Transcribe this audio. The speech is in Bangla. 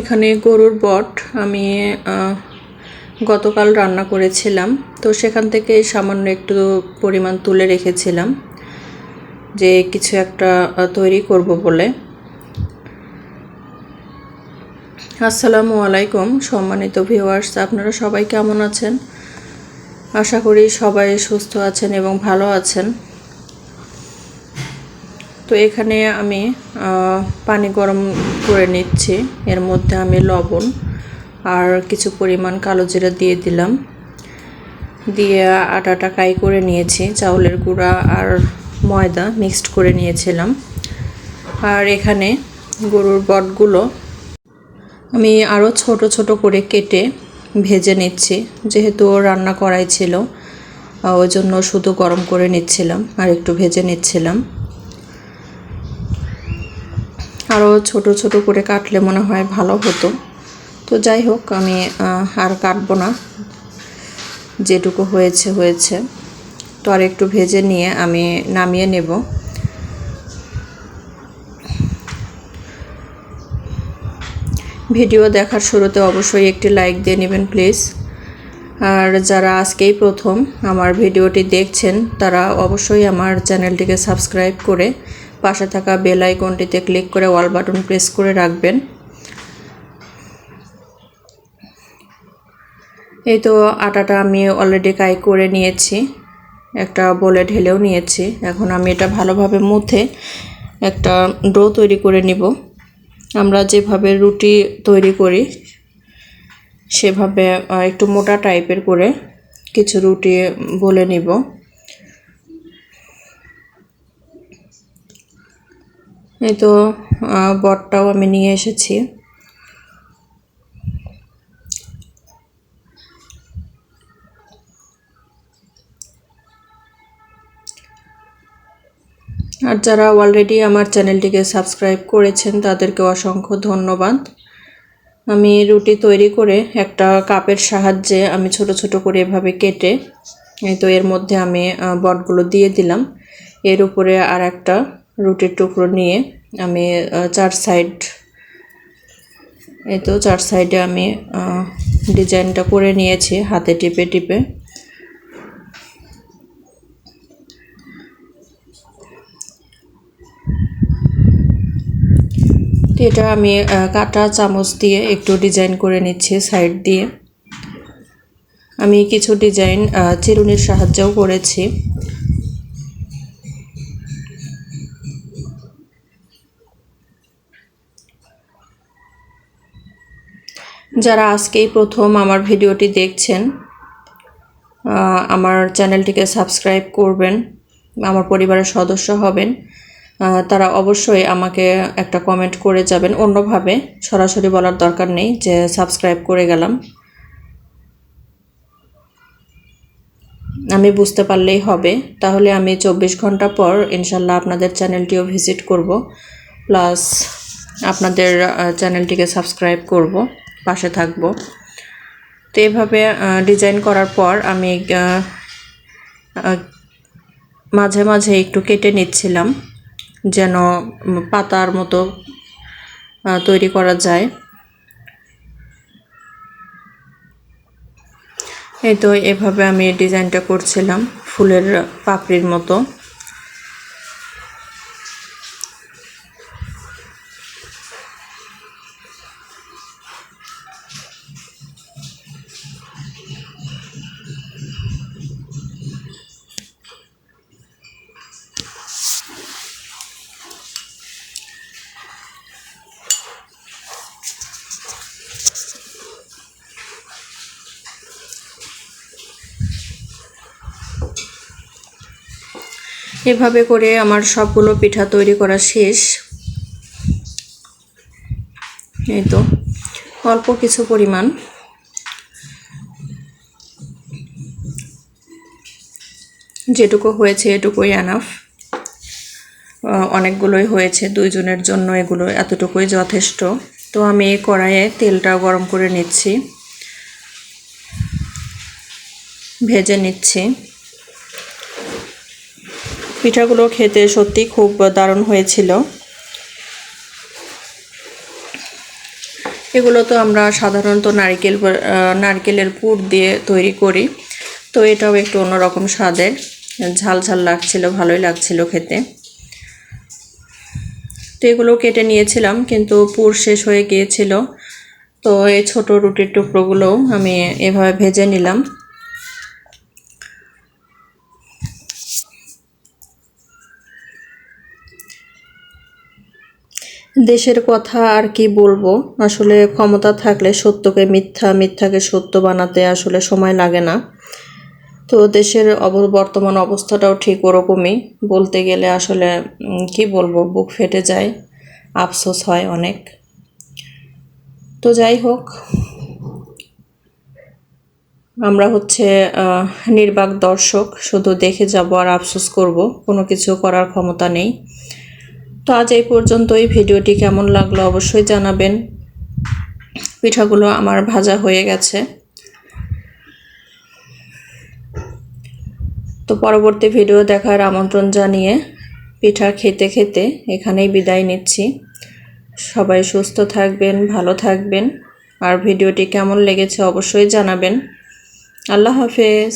এখানে গরুর বট আমি গতকাল রান্না করেছিলাম। তো সেখান থেকে সামান্য একটু পরিমাণ তুলে রেখেছিলাম যে কিছু একটা তৈরি করব বলে। আসসালামু আলাইকুম, সম্মানিত ভিউয়ার্স, আপনারা সবাই কেমন আছেন? আশা করি সবাই সুস্থ আছেন এবং ভালো আছেন। তো এখানে আমি পানি গরম করে নিচ্ছি। এর মধ্যে আমি লবণ আর কিছু পরিমাণ কালো জিরা দিয়ে দিলাম। দিয়ে আটাটা কাই করে নিয়েছি, চাউলের গুঁড়া আর ময়দা মিক্সড করে নিয়েছিলাম। আর এখানে গরুর বটগুলো আমি আরও ছোট ছোট করে কেটে ভেজে নিচ্ছি, যেহেতু রান্না করাই ছিল ওই জন্য শুধু গরম করে নিচ্ছিলাম আর একটু ভেজে নিচ্ছিলাম। আরও ছোট ছোট করে কাটলে মনে হয় ভালো হতো। তো যাই হোক, আমি আর কাটবো না। যেটুকু হয়েছে হয়েছে। তো আর একটু ভেজে নিয়ে আমি নামিয়ে নেব। ভিডিও দেখার শুরুতে অবশ্যই একটি লাইক দিয়ে নেবেন, প্লিজ। আর যারা আজকেই প্রথম আমার ভিডিওটি দেখছেন, তারা অবশ্যই আমার চ্যানেলটিকে সাবস্ক্রাইব করে পাশে থাকা বেল আইকনটিতে ক্লিক করে অল বাটন প্রেস করে রাখবেন। এই তো আটাটা আমি অলরেডি কাই করে নিয়েছি। একটা বলে ঢেলেও নিয়েছি। এখন আমি এটা ভালোভাবে মুথে একটা ডো তৈরি করে নিব। আমরা যেভাবে রুটি তৈরি করি, সেভাবে একটু মোটা টাইপের করে কিছু রুটি বলে নিব। এই তো বটটাও আমি নিয়ে এসেছি। আর যারা অলরেডি আমার চ্যানেলটিকে সাবস্ক্রাইব করেছেন তাদেরকে অসংখ্য ধন্যবাদ। আমি রুটি তৈরি করে একটা কাপের সাহায্যে আমি ছোট ছোট করে এভাবে কেটে তো এর মধ্যে আমি বটগুলো দিয়ে দিলাম। এর উপরে আর একটা রুটির টুকরো নিয়ে আমি চার সাইড, এই তো চার সাইডে আমি ডিজাইনটা করে নিয়েছি, হাতে টিপে টিপে। এটা আমি কাটা চামচ দিয়ে একটু ডিজাইন করে নিচ্ছি সাইড দিয়ে। আমি কিছু ডিজাইন চিরুনির সাহায্যেও করেছি। যারা আজকেই প্রথম আমার ভিডিওটি দেখছেন আমার চ্যানেলটিকে সাবস্ক্রাইব করবেন, আমার পরিবারের সদস্য হবেন তারা অবশ্যই আমাকে একটা কমেন্ট করে যাবেন। অন্যভাবে সরাসরি বলার দরকার নেই যে সাবস্ক্রাইব করে গেলাম। আমি বুঝতে পারলেই হবে। তাহলে আমি চব্বিশ ঘণ্টা পর ইনশাল্লাহ আপনাদের চ্যানেলটিও ভিজিট করব প্লাস আপনাদের চ্যানেলটিকে সাবস্ক্রাইব করব। পাশে থাকব। তো এভাবে ডিজাইন করার পর আমি মাঝে মাঝে একটু কেটে নিচ্ছিলাম যেন পাতার মতো তৈরি করা যায়। এই তো এভাবে আমি ডিজাইনটা করছিলাম ফুলের পাপড়ির মতো। এভাবে করে আমার সবগুলো পিঠা তৈরি করা শেষ। এই তো, অল্প কিছু পরিমাণ। যেটুকু হয়েছে এটুকুই এনাফ অনেকগুলোই হয়েছে, দুইজনের জন্য এগুলো এতটুকুই যথেষ্ট। তো আমি এই কড়াইয়ে তেলটা গরম করে নিচ্ছি, ভেজে নিচ্ছি। পিঠাগুলো খেতে সত্যি খুব দারুণ হয়েছিল। এগুলো তো আমরা সাধারণত নারকেল নারকেলের পুর দিয়ে তৈরি করি। তো এটাও একটু অন্যরকম স্বাদের। ঝাল ঝাল লাগছিল, ভালোই লাগছিল খেতে। তো এগুলো কেটে নিয়েছিলাম, কিন্তু পুর শেষ হয়ে গিয়েছিল। তো এই ছোট রুটির টুকরোগুলোও আমি এভাবে ভেজে নিলাম। দেশের কথা আর কি বলব? আসলে ক্ষমতা থাকলে সত্যকে মিথ্যা, মিথ্যাকে সত্য বানাতে আসলে সময় লাগে না। তো দেশের বর্তমান অবস্থাটাও ঠিক ওরকমই। বলতে গেলে আসলে কি বলব, বুক ফেটে যায়, আফসোস হয় অনেক। তো যাই হোক, আমরা হচ্ছে নির্বাক দর্শক, শুধু দেখে যাব আর আফসোস করব, কোনো কিছু করার ক্ষমতা নেই। তো আজ এই পর্যন্ত এই ভিডিওটি কেমন লাগল অবশ্যই জানাবেন। পিঠাগুলো আমার ভাজা হয়ে গেছে। তো পরবর্তী ভিডিও দেখার আমন্ত্রণ জানিয়ে পিঠা খেতে খেতে এখানেই বিদায় নিচ্ছি। সবাই সুস্থ থাকবেন, ভালো থাকবেন। আর ভিডিওটি কেমন লেগেছে অবশ্যই জানাবেন। আল্লাহ হাফেজ।